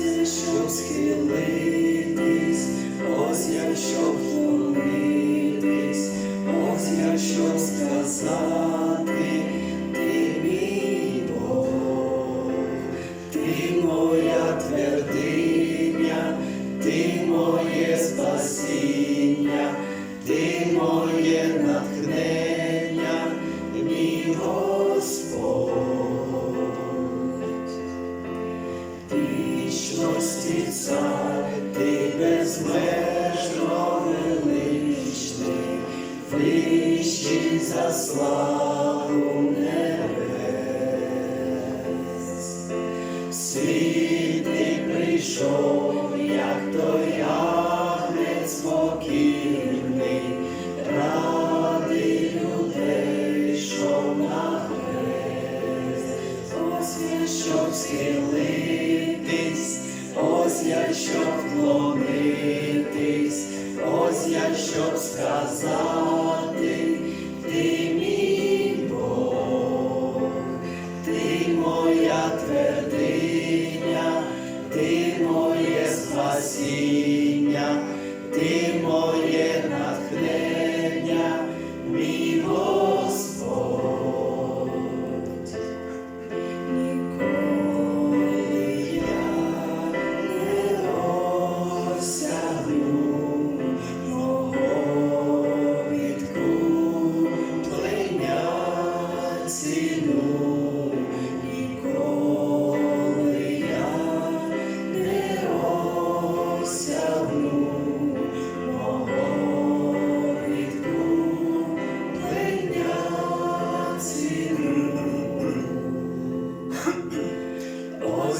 Я щоб ось я щоб вклонитись, ось я щоб сказати, Вічності цар, ти безмежно величний, вищий за славу небес. Світ ти прийшов, як той агнець покірний, ради людей, що на хрест. Я щоб схилитись, щоб вклонитись, ось я щоб сказати,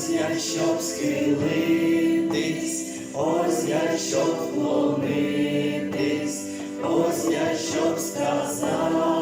Ось я щоб схилитись, ось я щоб вклонитись, ось я щоб сказати.